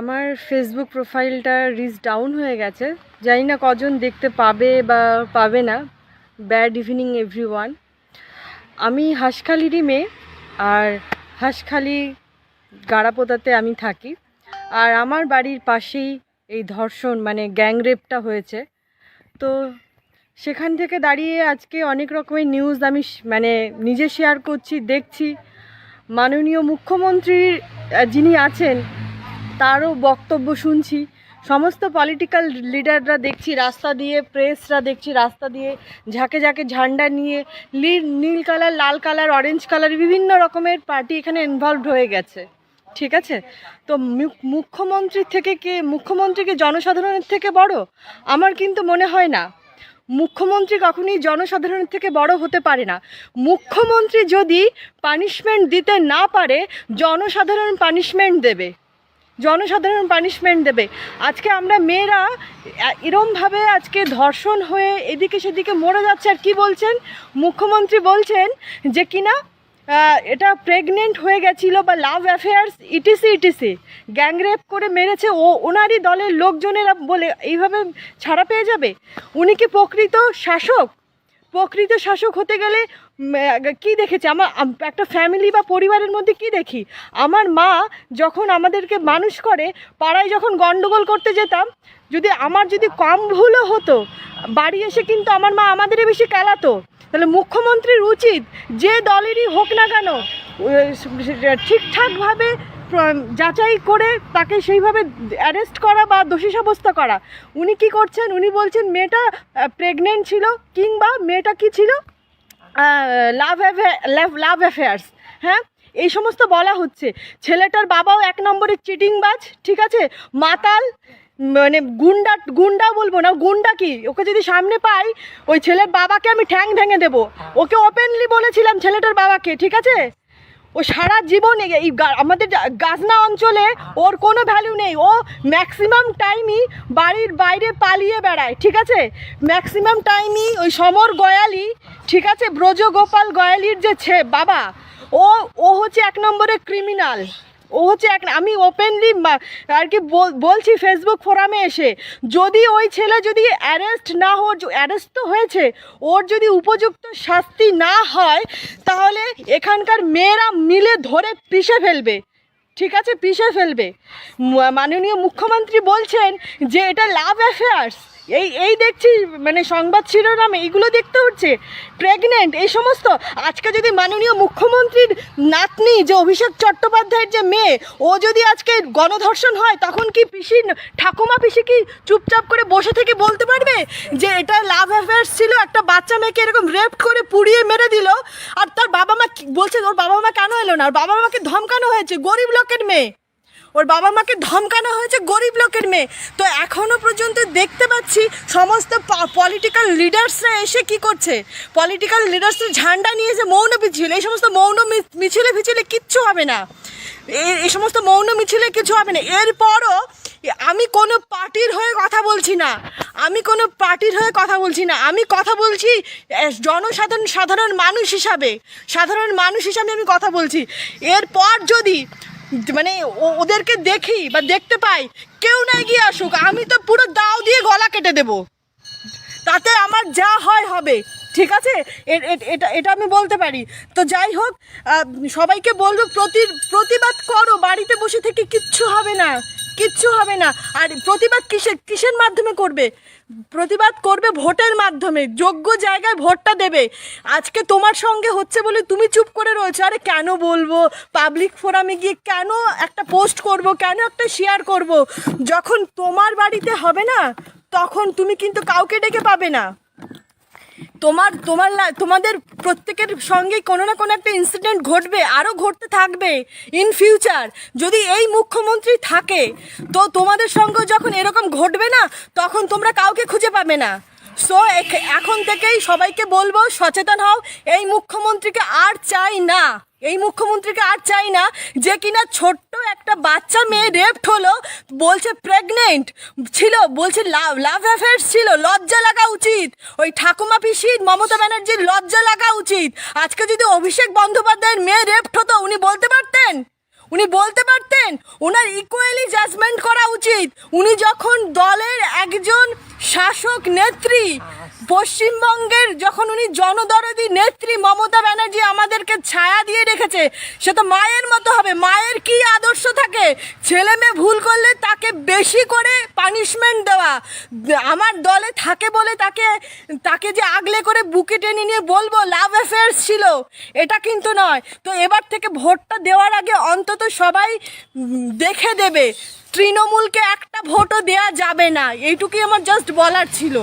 আমার ফেসবুক প্রোফাইলটা reach down হয়ে গেছে। জানি না কজন দেখতে পাবে বা পাবে না। ব্যাড ইভিনিং এভরিওয়ান আমি হাঁসখালিরই মেয়ে, আর হাঁসখালি গাড়াপোতাতে আমি থাকি। আর আমার বাড়ির পাশেই এই ধর্ষণ মানে গ্যাংরেপটা হয়েছে। তো সেখান থেকে দাঁড়িয়ে আজকে অনেক রকমের নিউজ আমি মানে নিজে শেয়ার করছি, দেখছি। মাননীয় মুখ্যমন্ত্রীর যিনি আছেন তারও বক্তব্য শুনছি। সমস্ত পলিটিক্যাল লিডাররা দেখছি, রাস্তা দিয়ে প্রেসরা দেখছি, রাস্তা দিয়ে ঝাঁকে ঝাঁকে ঝান্ডা নিয়ে নীল কালার লাল কালার অরেঞ্জ কালার বিভিন্ন রকমের পার্টি এখানে ইনভলভড হয়ে গেছে। ঠিক আছে? তো মুখ- মুখ্যমন্ত্রীর থেকে কে, মুখ্যমন্ত্রী কি জনসাধারণের থেকে বড়? আমার কিন্তু মনে হয় না। মুখ্যমন্ত্রী কখনোই জনসাধারণের থেকে বড় হতে পারে না। মুখ্যমন্ত্রী যদি পানিশমেন্ট দিতে না পারে, জনসাধারণ পানিশমেন্ট দেবে। জনসাধারণ পানিশমেন্ট দেবে। আজকে আমরা মেয়েরা এরমভাবে আজকে ধর্ষণ হয়ে এদিকে সেদিকে মরে যাচ্ছে আর কি বলছেন? মুখ্যমন্ত্রী বলছেন যে কিনা এটা প্রেগনেন্ট হয়ে গেছিল বা love affairs ETC ETC gangrape করে মেরেছে, ও, ওনারই দলের লোকজনেরা বলে এইভাবে ছাড়া পেয়ে যাবে? উনি কি প্রকৃত শাসক? প্রকৃত শাসক হতে গেলে কি দেখেছে? আমার একটা ফ্যামিলি বা পরিবারের মধ্যে কি দেখি? আমার মা যখন আমাদেরকে মানুষ করে, পাড়ায় যখন গন্ডগোল করতে যেতাম, যদি আমার যদি কম ভুলও হতো, বাড়ি এসে কিন্তু আমার মা আমাদেরই বেশি কেলাতো। তাহলে মুখ্যমন্ত্রীর উচিত যে দলেরই হোক না কেন ঠিকঠাকভাবে যাচাই করে তাকে সেইভাবে অ্যারেস্ট করা বা দোষী সাব্যস্ত করা। উনি কি করছেন? উনি বলছেন, মেয়েটা প্রেগনেন্ট ছিল কিংবা মেয়েটা কি ছিল? লাভ লাভ লাভ অ্যাফেয়ার্স হ্যাঁ? এই সমস্ত বলা হচ্ছে। ছেলেটার বাবাও এক নম্বরের চিটিংবাজ, ঠিক আছে? মাতাল মানে গুন্ডা গুন্ডা বলব না, গুন্ডা কি? ওকে যদি সামনে পাই, ওই ছেলের বাবাকে আমি ঠ্যাং ভেঙে দেবো। ওকে ওপেনলি বলেছিলাম ছেলেটার বাবাকে, ঠিক আছে? ও সারা জীবন এই আমাদের গাজনা অঞ্চলে ওর কোনো ভ্যালু নেই। ও ম্যাক্সিমাম টাইমই বাড়ির বাইরে পালিয়ে বেড়ায়, ঠিক আছে? ম্যাক্সিমাম টাইমই ওই সমর গয়ালি, ঠিক আছে? ব্রজগোপাল গয়ালির যে ছে বাবা, ও ও হচ্ছে এক নম্বরে ক্রিমিনাল ও হচ্ছে এক আমি ওপেনলি আর কি বল- বলছি ফেসবুক ফোরামে এসে, যদি ওই ছেলে যদি অ্যারেস্ট না হওয়ার অ্যারেস্ট তো হয়েছে, ওর যদি উপযুক্ত শাস্তি না হয়, তাহলে এখানকার মেয়েরা মিলে ধরে পিষে ফেলবে। ঠিক আছে? পিষে ফেলবে। মাননীয় মুখ্যমন্ত্রী বলছেন যে এটা লাভ অ্যাফেয়ার্স এই এই দেখছি মানে সংবাদ শিরোনামে এইগুলো দেখতে হচ্ছে। প্রেগনেন্ট এই সমস্ত। আজকে যদি মাননীয় মুখ্যমন্ত্রীর নাতনি, যে অভিষেক চট্টোপাধ্যায়ের যে মেয়ে, ও যদি আজকে গণধর্ষণ হয়, তখন কি পিসি ঠাকুমা পিসি কি চুপচাপ করে বসে থেকে বলতে পারবে? যে এটা লাভ অ্যাফেয়ার্স ছিল, একটা বাচ্চা মেয়েকে এরকম রেপ করে পুড়িয়ে মেরে দিল, আর তার বাবা মা বলছে ওর বাবা মা কেন এলো না? ওর বাবা মাকে ধমকানো হয়েছে, গরিব লোকের মেয়ে। ওর বাবা মাকে ধমকানো হয়েছে গরিব লোকের মেয়ে। তো এখনও পর্যন্ত দেখতে পাচ্ছি সমস্ত পলিটিক্যাল লিডার্সরা এসে কি করছে? পলিটিক্যাল লিডার্সের ঝান্ডা নিয়ে এসে মৌন মিছিল, এই সমস্ত মৌন মিছিলে ফিছিলে কিচ্ছু হবে না। এই সমস্ত মৌন মিছিলে কিছু হবে না। এরপরও আমি কোনো পার্টির হয়ে কথা বলছি না। আমি কোনো পার্টির হয়ে কথা বলছি না। আমি কথা বলছি জনসাধারণ, সাধারণ মানুষ হিসাবে। সাধারণ মানুষ হিসাবে আমি কথা বলছি। এরপর যদি মানে ওদেরকে দেখি বা দেখতে পাই। কেউ না গিয়ে আসুক, আমি তো পুরো দাও দিয়ে গলা কেটে দেব। তাতে আমার যা হয় হবে, ঠিক আছে? এটা এটা আমি বলতে পারি। তো যাই হোক সবাইকে বলব, প্রতি, প্রতিবাদ করো, বাড়িতে বসে থেকে কিচ্ছু হবে না। কিচ্ছু হবে না। আর প্রতিবাদ কিসের? কিসের মাধ্যমে করবে? প্রতিবাদ করবে ভোটের মাধ্যমে। যোগ্য জায়গায় ভোটটা দেবে। আজকে তোমার সঙ্গে হচ্ছে বলে তুমি চুপ করে রয়েছো। আরে কেন বলব? পাবলিক ফোরামে গিয়ে কেন একটা পোস্ট করব? কেন একটা শেয়ার করব? যখন তোমার বাড়িতে হবে না, তখন তুমি কিন্তু কাউকে ডেকে পাবে না। তোমার তোমার তোমাদের প্রত্যেকের সঙ্গে কোনো না কোনো একটা ইনসিডেন্ট ঘটবে, আরও ঘটতে থাকবে ইন ফিউচার যদি এই মুখ্যমন্ত্রী থাকে, তো তোমাদের সঙ্গে যখন এরকম ঘটবে না, তখন তোমরা কাউকে খুঁজে পাবে না। সো এখন থেকেই সবাইকে বলব, সচেতন হও, এই মুখ্যমন্ত্রীকে আর চাই না, এই মুখ্যমন্ত্রীকে আর চাই না যে কিনা ছোট্ট একটা বাচ্চা মেয়ে রেপড হলো, বলছে প্রেগনেন্ট ছিল, বলছে লাভ লাভ অ্যাফেয়ার্স ছিল, লজ্জা লাগা উচিত। ওই ঠাকুমা পিসির, মমতা ব্যানার্জির লজ্জা লাগা উচিত। আজকে যদি অভিষেক বন্দ্যোপাধ্যায়ের মেয়ে রেপড হতো, উনি বলতে পারতেন? উনি বলতে পারতেন ওনার ইকুয়ালি জাজমেন্ট করা উচিত। উনি যখন দলের একজন শাসক নেত্রী পশ্চিমবঙ্গের যখন উনি জনদরদি নেত্রী মমতা ব্যানার্জি আমাদেরকে ছায়া দিয়ে রেখেছে, সে তো মায়ের মতো হবে। মায়ের কি আদর্শ থাকে? ছেলে মেয়ে ভুল করলে তাকে বেশি করে পানিশমেন্ট দেওয়া। আমার দলে থাকে বলে তাকে তাকে যে আগলে করে বুকে টেনে নিয়ে বলব লাভ অ্যাফেয়ার্স ছিল, এটা কিন্তু নয়। তো এবার থেকে ভোটটা দেওয়ার আগে অন্তত সবাই দেখে দেবে। তৃণমূলকে একটা ভোটও দেওয়া যাবে না। এইটুকুই আমার জাস্ট বলার ছিল।